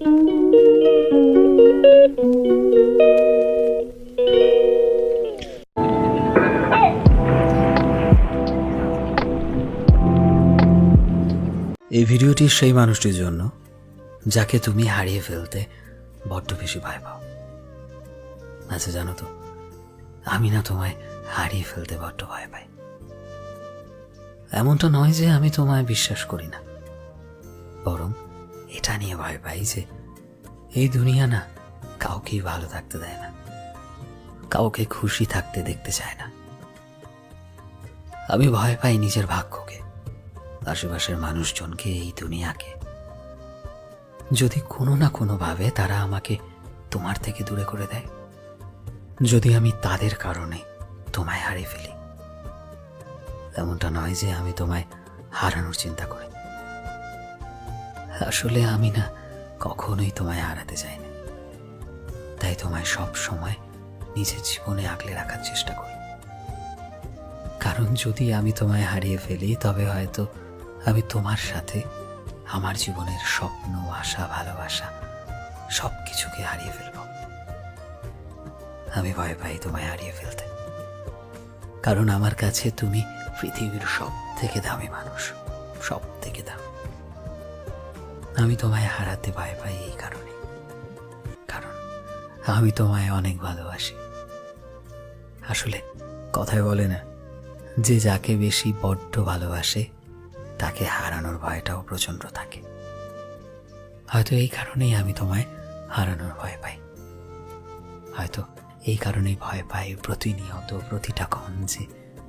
এই ভিডিওটি সেই মানুষটির জন্য, যাকে তুমি হারিয়ে ফেলতে বড্ড বেশি ভয় পাও। আচ্ছা জানো তো, আমি না তোমায় হারিয়ে ফেলতে বড্ড ভয় পাই। এমনটা নয় যে আমি তোমায় বিশ্বাস করি না, বরং এটা নিয়ে ভয় পাই যে এই দুনিয়া না কাউকেই ভালো থাকতে দেয় না। কাউকে খুশি থাকতে দেখতে চায় না। আমি ভয় পাই নিজের ভাগ্যকে, আশেপাশের মানুষজনকে, এই দুনিয়াকে। যদি কোনো না কোনোভাবে তারা আমাকে তোমার থেকে দূরে করে দেয়, যদি আমি তাদের কারণে তোমায় হারিয়ে ফেলি, এমনটা নয় যে আমি তোমায় হারানোর চিন্তা করি। আসলে আমি না কখনোই তোমায় হারাতে চাই না তাই তোমায় সব সময় নিজের জীবনে আগলে রাখার চেষ্টা করি। কারণ যদি আমি তোমায় হারিয়ে ফেলি, তবে হয়তো আমি তোমার সাথে আমার জীবনের স্বপ্ন, আশা, ভালোবাসা সব কিছুকে হারিয়ে ফেলব। আমি ভয় পাই তোমায় হারিয়ে ফেলতে। কারণ আমার কাছে তুমি পৃথিবীর সব থেকে দামি মানুষ সব থেকে দামি। আমি তোমায় হারাতে ভয় পাই এই কারণে। কারণ আমি তোমায় অনেক ভালোবাসি। আসলে কথায় বলে না, যে যাকে বেশি বড্ড ভালোবাসে, তাকে হারানোর ভয়টাও প্রচণ্ড থাকে। হয়তো এই কারণেই আমি তোমায় হারানোর ভয় পাই। হয়তো এই কারণেই ভয় পাই প্রতিনিয়ত প্রতিটা ক্ষণ যে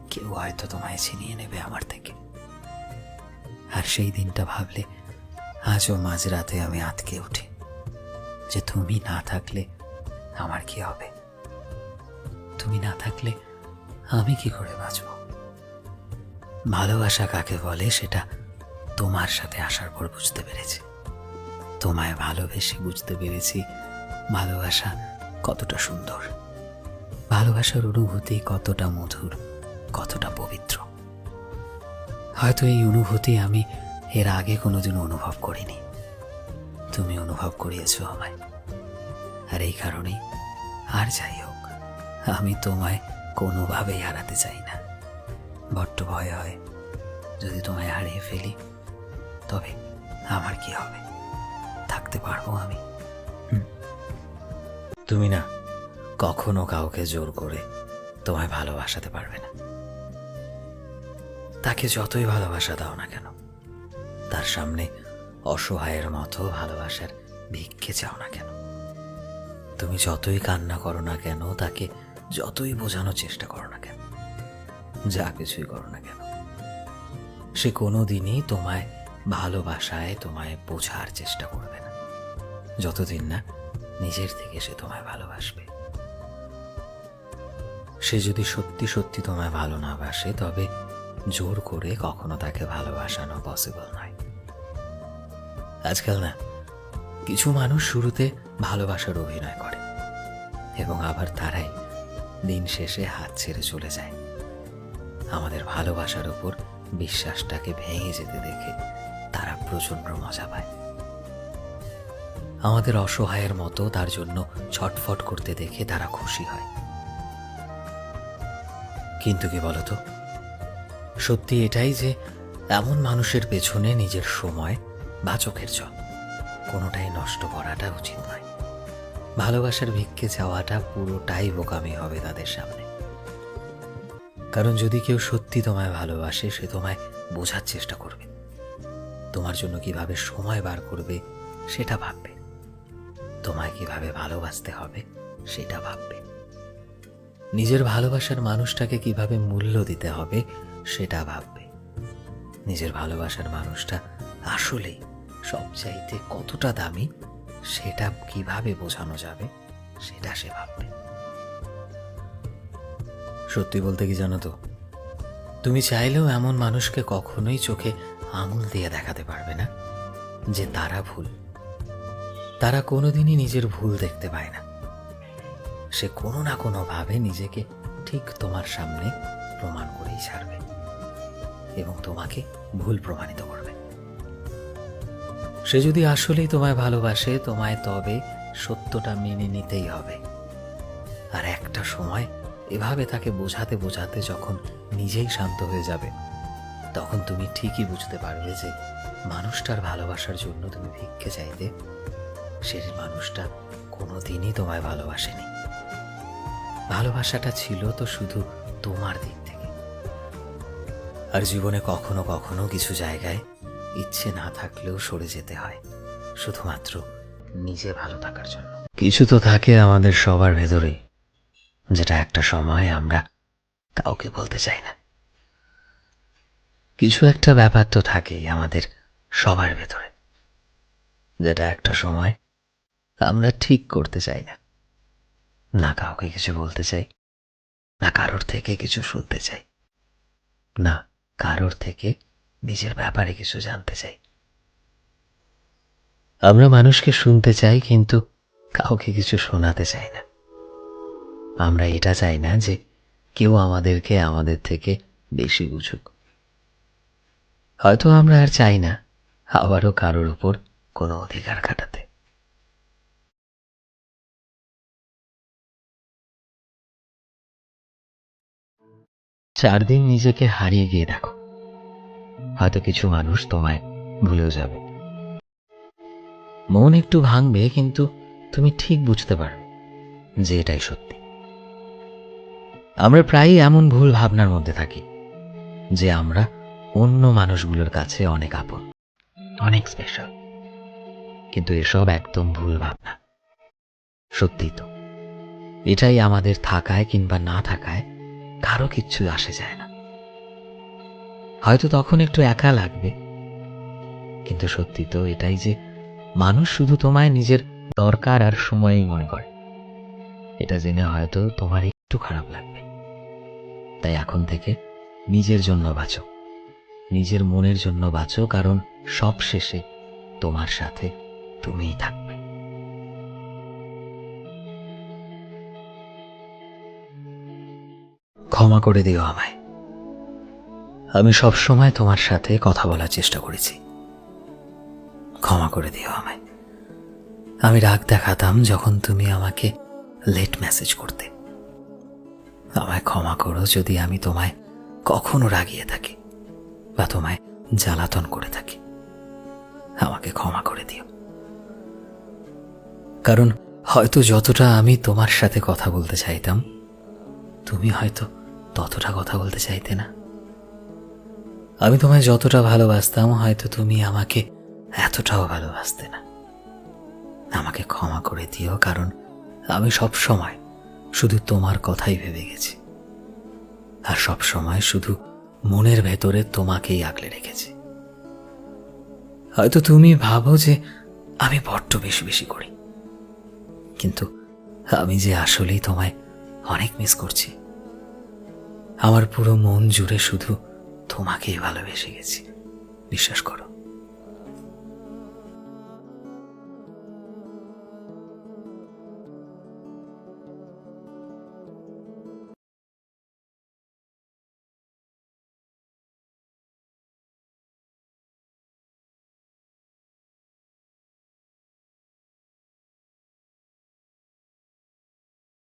কেউ হয়তো তোমায় ছিনিয়ে নেবে আমার থেকে। আর সেই দিনটা ভাবলে আজও মাঝরাতে আমি আটকে উঠি যে তুমি না থাকলে আমার কি হবে? তুমি না থাকলে আমি কি করে বাঁচব? ভালোবাসা কাকে বলে সেটা তোমার সাথে আসার পর বুঝতে পেরেছি। তোমায় ভালোবেসে বুঝতে পেরেছি ভালোবাসা কতটা সুন্দর। ভালোবাসার অনুভূতি কতটা মধুর, কতটা পবিত্র। হয়তো এই অনুভূতি আমি এর আগে কোনোদিন অনুভব করিনি। তুমি অনুভব করিয়েছ আমায়। আর এই কারণেই আর যাই হোক, আমি তোমায় কোনোভাবেই হারাতে চাই না। বড্ড ভয় হয়। যদি তোমায় হারিয়ে ফেলি, তবে আমার কি হবে? থাকতে পারব আমি। তুমি না, কখনো কাউকে জোর করে তোমায় ভালোবাসাতে পারবে না। তাকে যতই ভালোবাসা দাও না কেন তার সামনে অসহায়ের মতো ভালোবাসার ভিক্ষে চাও না কেন? তুমি যতই কান্না করো না কেন, তাকে যতই বোঝানোর চেষ্টা করো না কেন, যা কিছুই করো না কেন, সে কোনো দিনই তোমায় ভালোবাসায়, তোমায় বোঝার চেষ্টা করবে না। যতদিন না নিজের থেকে সে তোমায় ভালোবাসবে। সে যদি সত্যি সত্যি তোমায় ভালো না বাসে, তবে জোর করে কখনো তাকে ভালোবাসানো পসিবল নয়। আজকাল না, কিছু মানুষ শুরুতে ভালোবাসার অভিনয় করে এবং আবার তারাই দিন শেষে হাত ছেড়ে চলে যায়। আমাদের ভালোবাসার উপর বিশ্বাসটাকে ভেঙে যেতে দেখে তারা প্রচণ্ড মজা পায়। আমাদের অসহায়ের মতো তার জন্য ছটফট করতে দেখে তারা খুশি হয়। কিন্তু কি বলতো? সত্যি এটাই যে এমন মানুষের পেছনে নিজের সময় বা চোখের জল। কোনোটাই নষ্ট করাটা উচিত নয়। ভালোবাসার ভিক্ষে চাওয়াটা পুরোটাই বোকামি হবে তাদের সামনে। কারণ যদি কেউ সত্যি তোমায় ভালোবাসে, সে তোমায় বোঝার চেষ্টা করবে। তোমার জন্য কীভাবে সময় বার করবে, সেটা ভাববে। তোমায় কীভাবে ভালোবাসতে হবে, সেটা ভাববে। নিজের ভালোবাসার মানুষটাকে কীভাবে মূল্য দিতে হবে, সেটা ভাববে। নিজের ভালোবাসার মানুষটা আসলেই সবচাইতে কতটা দামি সেটা কীভাবে বোঝানো যাবে সেটা সে ভাববে। সত্যি বলতে কি জানো তো? তুমি চাইলেও এমন মানুষকে কখনোই চোখে আঙুল দিয়ে দেখাতে পারবে না যে তারা ভুল। তারা কোনোদিনই নিজের ভুল দেখতে পায় না। সে কোনো না কোনোভাবে নিজেকে ঠিক তোমার সামনে প্রমাণ করেই ছাড়বে এবং তোমাকে ভুল প্রমাণিত সে যদি আসলেই তোমায় ভালোবাসে, তোমায় তবে সত্যটা মেনে নিতেই হবে। আর একটা সময় এভাবে তাকে বোঝাতে বোঝাতে যখন নিজেই শান্ত হয়ে যাবে, তখন তুমি ঠিকই বুঝতে পারবে যে মানুষটার ভালোবাসার জন্য তুমি ভিক্ষে চাইতে সে মানুষটা কোনো দিনই তোমায় ভালোবাসেনি। ভালোবাসাটা ছিল তো শুধু তোমার দিক থেকে। আর জীবনে কখনো কখনো কিছু জায়গায় ইচ্ছে না থাকলেও সরে যেতে হয়, শুধুমাত্র নিজে ভালো থাকার জন্য। কিছু তো থাকে আমাদের সবার ভেতরেই, যেটা একটা সময় আমরা কাউকে বলতে চাই না। কিছু একটা ব্যাপার তো থাকেই আমাদের সবার ভেতরে, যেটা একটা সময় আমরা ঠিক করতে চাই না। না কাউকে কিছু বলতে চাই, না কারোর থেকে কিছু শুনতে চাই, না কারোর থেকে নিজের ব্যাপারে কিছু জানতে চাই। আমরা মানুষকে শুনতে চাই, কিন্তু কাউকে কিছু শোনাতে চাই না। আমরা এটা চাই না যে কেউ আমাদেরকে আমাদের থেকে বেশি বুঝুক। হয়তো আমরা আর চাই না আবারও কারোর উপর কোনো অধিকার খাটাতে। চার দিন নিজেকে হারিয়ে গিয়ে দেখো। হয়তো কিছু মানুষ তোমায় ভুলেও যাবে। মন একটু ভাঙবে, কিন্তু তুমি ঠিক বুঝতে পারবে যে এটাই সত্যি। আমরা প্রায়ই এমন ভুল ভাবনার মধ্যে থাকি যে আমরা অন্য মানুষগুলোর কাছে অনেক আপন, অনেক স্পেশাল কিন্তু এসব একদম ভুল ভাবনা। সত্যি তো, এটাই আমাদের থাকায় কিংবা না থাকায় কারও কিচ্ছু আসে যায় না। হয়তো তখন একটু একা লাগবে। কিন্তু সত্যি তো এটাই যে মানুষ শুধু তোমায় নিজের দরকার আর সময়ই মনে করে। এটা জেনে হয়তো তোমার একটু খারাপ লাগবে। তাই এখন থেকে নিজের জন্য বাঁচো। নিজের মনের জন্য বাঁচো, কারণ সব শেষে তোমার সাথে তুমিই থাকবে। ক্ষমা করে দিও আমায়। আমি সব সময় তোমার সাথে কথা বলার চেষ্টা করেছি। ক্ষমা করে দিও আমায়। আমি রাগ দেখাতাম যখন তুমি আমাকে লেট মেসেজ করতে। আমায় ক্ষমা করো যদি আমি তোমায় কখনো রাগিয়ে থাকি বা তোমায় জ্বালাতন করে থাকি। আমাকে ক্ষমা করে দিও। কারণ হয়তো যতটা আমি তোমার সাথে কথা বলতে চাইতাম, তুমি হয়তো ততটা কথা বলতে চাইতে না। আমি তোমায় যতটা ভালোবাসতাম, হয়তো তুমি আমাকে এতটাও ভালোবাসতে না। আমাকে ক্ষমা করে দিও, কারণ আমি সব সময় শুধু তোমার কথাই ভেবে গেছি। আর সব সময় শুধু মনের ভেতরে তোমাকেই আগলে রেখেছি। হয়তো তুমি ভাবো যে আমি বড্ড বেশি বেশি করি, কিন্তু আমি যে আসলেই তোমায় অনেক মিস করছি। আমার পুরো মন জুড়ে শুধু তোমাকেই ভালোবেসে গেছি। বিশ্বাস করো।